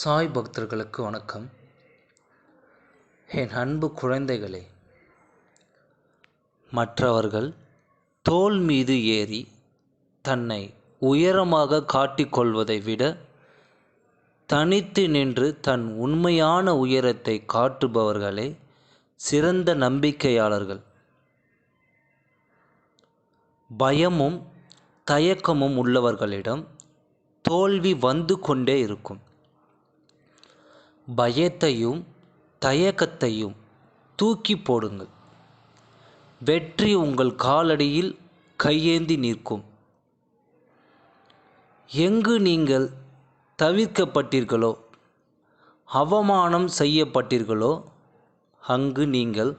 சாய் பக்தர்களுக்கு வணக்கம். என் அன்பு குழந்தைகளே மற்றவர்கள் தோல் மீது ஏறி தன்னை உயரமாக காட்டிக்கொள்வதை விட தனித்து நின்று தன் உண்மையான உயரத்தை காட்டுபவர்களே சிறந்த நம்பிக்கையாளர்கள். பயமும் தயக்கமும் உள்ளவர்களிடம் தோல்வி வந்து கொண்டே இருக்கும். பயத்தையும் தயக்கத்தையும் தூக்கி போடுங்கள். வெற்றி உங்கள் காலடியில் கையேந்தி நிற்கும். எங்கு நீங்கள் தவிர்க்கப்பட்டீர்களோ அவமானம் செய்யப்பட்டீர்களோ அங்கு நீங்கள்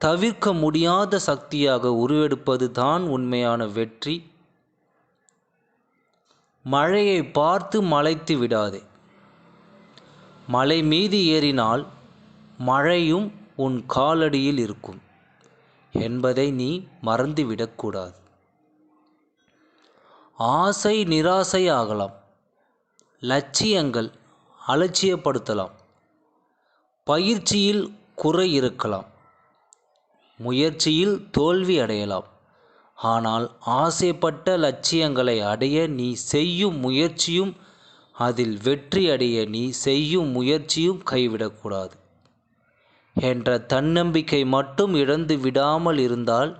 தவிர்க்க முடியாத சக்தியாக உருவெடுப்பது தான் உண்மையான வெற்றி. மழையை பார்த்து மலைத்து விடாதே. மலை மீது ஏறினால் மழையும் உன் காலடியில் இருக்கும். என்பதை நீ மறந்துவிடக்கூடாது ஆசை நிராசை ஆகலாம். லட்சியங்கள் அலட்சியப்படுத்தலாம். பயிற்சியில் குறை இருக்கலாம். முயற்சியில் தோல்வி அடையலாம். ஆனால் ஆசைப்பட்ட லட்சியங்களை அடைய நீ செய்யும் முயற்சியும் அதில் வெற்றி அடைய நீ செய்யும் முயற்சியும் கைவிடக்கூடாது. என்ற தன்னம்பிக்கை மட்டும் இழந்து விடாமல் இருந்தால்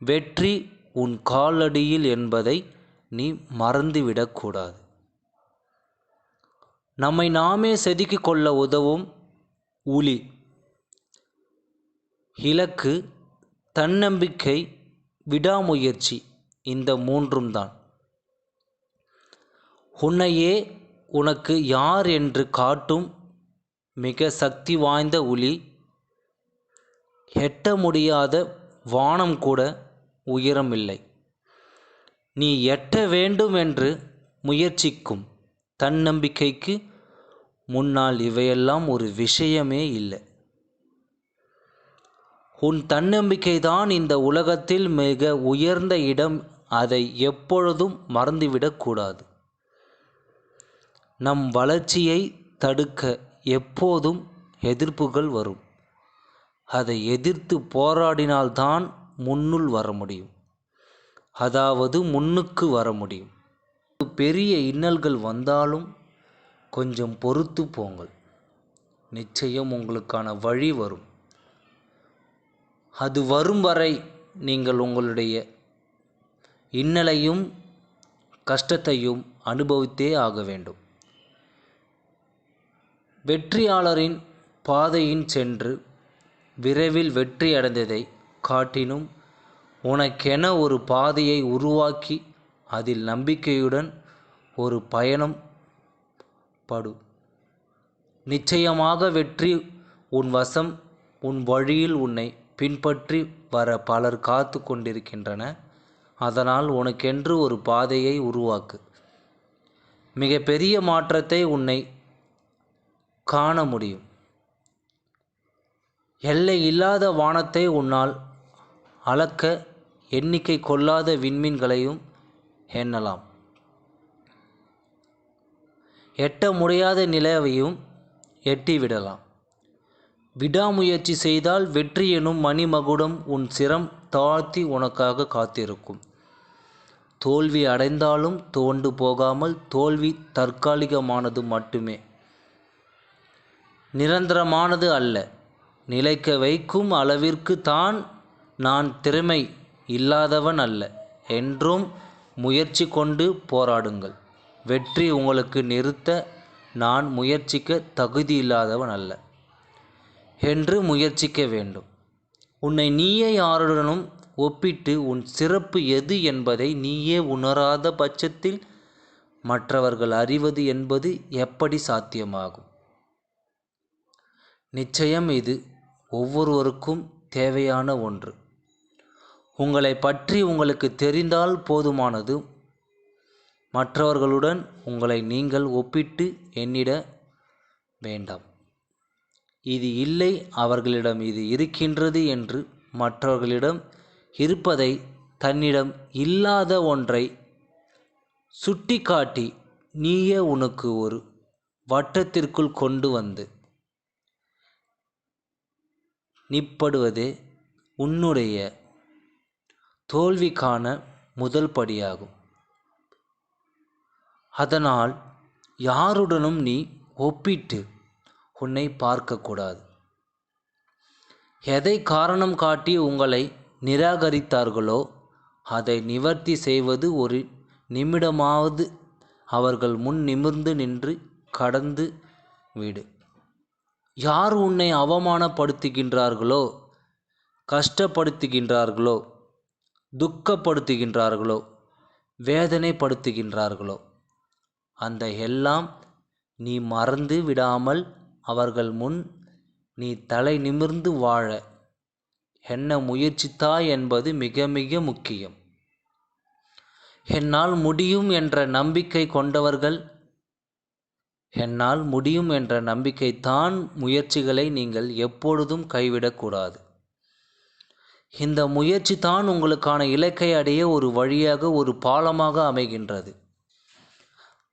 வெற்றி உன் காலடியில் என்பதை நீ மறந்துவிடக்கூடாது. நம்மை நாமே செதுக்கிக் கொள்ள உதவும் உளி. இலக்கு தன்னம்பிக்கை விடாமுயற்சி இந்த மூன்றும் தான் உன்னையே உனக்கு யார் என்று காட்டும் மிக சக்தி வாய்ந்த ஒளி எட்ட முடியாத வானம் கூட உயரமில்லை. நீ எட்ட வேண்டும் என்று முயற்சிக்கும் தன்னம்பிக்கைக்கு முன்னால் இவையெல்லாம் ஒரு விஷயமே இல்லை. உன் தன்னம்பிக்கை தான் இந்த உலகத்தில் மிக உயர்ந்த இடம். அதை எப்பொழுதும் மறந்துவிடக்கூடாது நம் வளர்ச்சியை தடுக்க எப்போதும் எதிர்ப்புகள் வரும். அதை எதிர்த்து போராடினால்தான் முன்னுள் வர முடியும். அதாவது முன்னுக்கு வர முடியும். பெரிய இன்னல்கள் வந்தாலும் கொஞ்சம் பொறுத்து போங்கள். நிச்சயம் உங்களுக்கான வழி வரும். அது வரும் வரை நீங்கள் உங்களுடைய இன்னலையும் கஷ்டத்தையும் அனுபவித்தே ஆக வேண்டும். வெற்றியாளரின் பாதையின் சென்று விரைவில் வெற்றி அடைந்ததை காட்டினும் உனக்கென ஒரு பாதையை உருவாக்கி அதில் நம்பிக்கையுடன் ஒரு பயணம் படு. நிச்சயமாக வெற்றி உன் வசம் உன் வழியில் உன்னை பின்பற்றி வர பலர் காத்து கொண்டிருக்கின்றன. அதனால் உனக்கென்று ஒரு பாதையை உருவாக்கு. மிக பெரிய மாற்றத்தை உன்னை காண முடியும். எல்லை இல்லாத வானத்தை உன்னால் அளக்க எண்ணிக்கை கொள்ளாத விண்மீன்களையும் எண்ணலாம். எட்ட முடியாத நிலவையும் எட்டிவிடலாம். விடாமுயற்சி செய்தால் வெற்றி எனும் மணிமகுடம் உன் சிரம் தாழ்த்தி உனக்காக காத்திருக்கும். தோல்வி அடைந்தாலும் தோண்டு போகாமல் தோல்வி தற்காலிகமானது மட்டுமே. நிரந்தரமானது அல்ல. நிலைக்க வைக்கும் அளவிற்கு தான் நான் திறமை இல்லாதவன் அல்ல. என்றும் முயற்சி கொண்டு போராடுங்கள். வெற்றி உங்களுக்கு நிறுத்த நான் முயற்சிக்க தகுதி இல்லாதவன் அல்ல. என்று முயற்சிக்க வேண்டும். உன்னை நீயே யாருடனும் ஒப்பிட்டு உன் சிறப்பு எது என்பதை நீயே உணராத பட்சத்தில் மற்றவர்கள் அறிவது என்பது எப்படி சாத்தியமாகும்? நிச்சயம் இது ஒவ்வொருவருக்கும் தேவையான ஒன்று. உங்களை பற்றி உங்களுக்கு தெரிந்தால் போதுமானது. மற்றவர்களுடன் உங்களை நீங்கள் ஒப்பிட்டு எண்ணிட வேண்டாம். இது இல்லை அவர்களிடம் இது இருக்கின்றது என்று மற்றவர்களிடம் இருப்பதை தன்னிடம் இல்லாத ஒன்றை சுட்டிக்காட்டி நீயே உனக்கு ஒரு வட்டத்திற்குள் கொண்டு வந்து நிப்படுவது உன்னுடைய தோல்விக்கான முதல் படியாகும். அதனால் யாருடனும் நீ ஒப்பிட்டு உன்னை பார்க்கக்கூடாது. எதை காரணம் காட்டி உங்களை நிராகரித்தார்களோ அதை நிவர்த்தி செய்வது ஒரு நிமிடமாவது அவர்கள் முன் நிமிர்ந்து நின்று கடந்து விடு. யார் உன்னை அவமானப்படுத்துகின்றார்களோ கஷ்டப்படுத்துகின்றார்களோ துக்கப்படுத்துகின்றார்களோ வேதனைப்படுத்துகின்றார்களோ அந்த எல்லாம் நீ மறந்து விடாமல் அவர்கள் முன் நீ தலை நிமிர்ந்து வாழ. என்ன முயற்சித்தாய் என்பது மிக மிக முக்கியம். என்னால் முடியும் என்ற நம்பிக்கை கொண்டவர்கள் என்னால் முடியும் என்ற நம்பிக்கை தான் முயற்சிகளை நீங்கள் எப்பொழுதும் கைவிடக்கூடாது. இந்த முயற்சி தான் உங்களுக்கான இலக்கை அடைய ஒரு வழியாக ஒரு பாலமாக அமைகின்றது.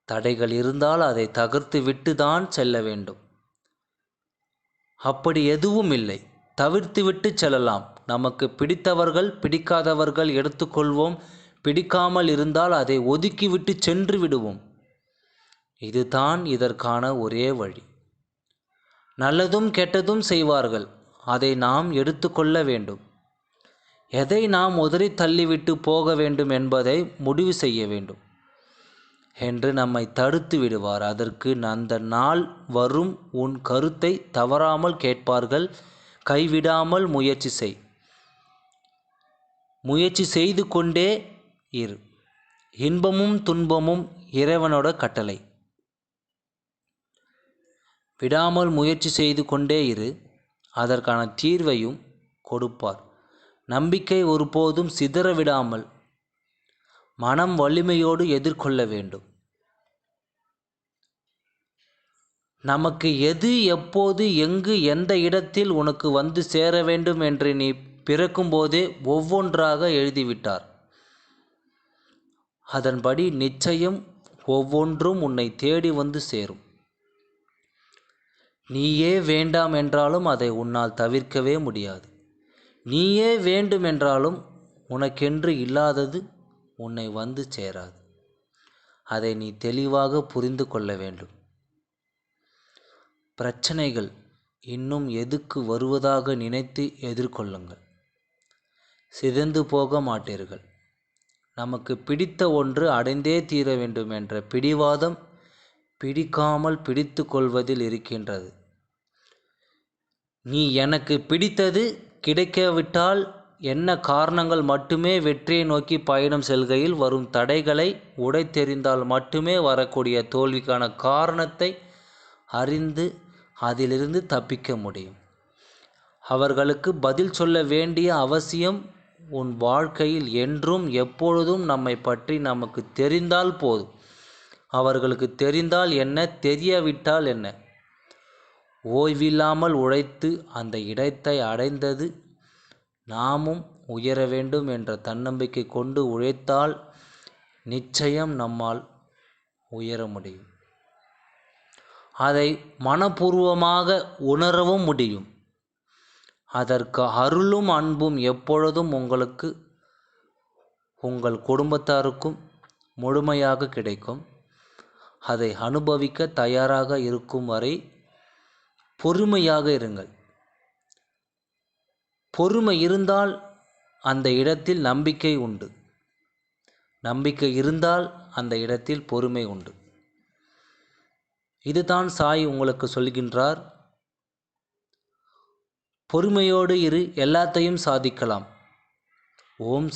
தடைகள் இருந்தால் அதை தகர்த்து விட்டு தான் செல்ல வேண்டும். அப்படி எதுவும் இல்லை. தவிர்த்து விட்டு செல்லலாம். நமக்கு பிடித்தவர்கள் பிடிக்காதவர்கள் எடுத்துக்கொள்வோம். பிடிக்காமல் இருந்தால் அதை ஒதுக்கிவிட்டு சென்று விடுவோம். இதுதான் இதற்கான ஒரே வழி. நல்லதும் கெட்டதும் செய்வார்கள் அதை நாம் எடுத்துக்கொள்ள வேண்டும். எதை நாம் உதறி தள்ளிவிட்டு போக வேண்டும் என்பதை முடிவு செய்ய வேண்டும் என்று நம்மை தடுத்து விடுவார். அதற்கு அந்த நாள் வரும் உன் கருத்தை தவறாமல் கேட்பார்கள் கைவிடாமல் முயற்சி செய். முயற்சி செய்து கொண்டே இரு. இன்பமும் துன்பமும் இறைவனோட கட்டளை. விடாமல் முயற்சி செய்து கொண்டே இரு அதற்கான தீர்வையும் கொடுப்பார். நம்பிக்கை ஒருபோதும் சிதற விடாமல் மனம் வலிமையோடு எதிர்கொள்ள வேண்டும். நமக்கு எது எப்போது எங்கு எந்த இடத்தில் உனக்கு வந்து சேர வேண்டும் என்று நீ பிறக்கும்போதே ஒவ்வொன்றாக எழுதிவிட்டார். அதன்படி நிச்சயம் ஒவ்வொன்றும் உன்னை தேடி வந்து சேரும். நீயே வேண்டாம் என்றாலும் அதை உன்னால் தவிர்க்கவே முடியாது. நீயே வேண்டுமென்றாலும் உனக்கென்று இல்லாதது உன்னை வந்து சேராது. அதை நீ தெளிவாக புரிந்து கொள்ள வேண்டும். பிரச்சனைகள் இன்னும் எதுக்கு வருவதாக நினைத்து எதிர்கொள்ளுங்கள். சிதைந்து போக மாட்டீர்கள். நமக்கு பிடித்த ஒன்று அடைந்தே தீர வேண்டும் என்ற பிடிவாதம் பிடிக்காமல் பிடித்து கொள்வதில் இருக்கின்றது. நீ எனக்கு பிடித்தது கிடைக்காவிட்டால் என்ன காரணங்கள் மட்டுமே வெற்றியை நோக்கி பயணம் செல்கையில் வரும் தடைகளை உடைத்தெறிந்தால் மட்டுமே வரக்கூடிய தோல்விக்கான காரணத்தை அறிந்து அதிலிருந்து தப்பிக்க முடியும். அவர்களுக்கு பதில் சொல்ல வேண்டிய அவசியம் உன் வாழ்க்கையில் என்றும் எப்பொழுதும் நம்மை பற்றி நமக்கு தெரிந்தால் போதும். அவர்களுக்கு தெரிந்தால் என்ன தெரியாவிட்டால் என்ன? ஓய்வில்லாமல் உழைத்து அந்த இடத்தை அடைந்தது நாமும் உயர வேண்டும் என்ற தன்னம்பிக்கை கொண்டு உழைத்தால் நிச்சயம் நம்மால் உயர முடியும். அதை மனப்பூர்வமாக உணரவும் முடியும். அதற்கு அருளும் அன்பும் எப்பொழுதும் உங்களுக்கு உங்கள் குடும்பத்தாருக்கும் முழுமையாக கிடைக்கும். அதை அனுபவிக்க தயாராக இருக்கும் வரை பொறுமையாக இருங்கள். பொறுமை இருந்தால் அந்த இடத்தில் நம்பிக்கை உண்டு. நம்பிக்கை இருந்தால் அந்த இடத்தில் பொறுமை உண்டு. இதுதான் சாய் உங்களுக்கு சொல்கின்றார். பொறுமையோடு இரு எல்லாத்தையும் சாதிக்கலாம். ஓம்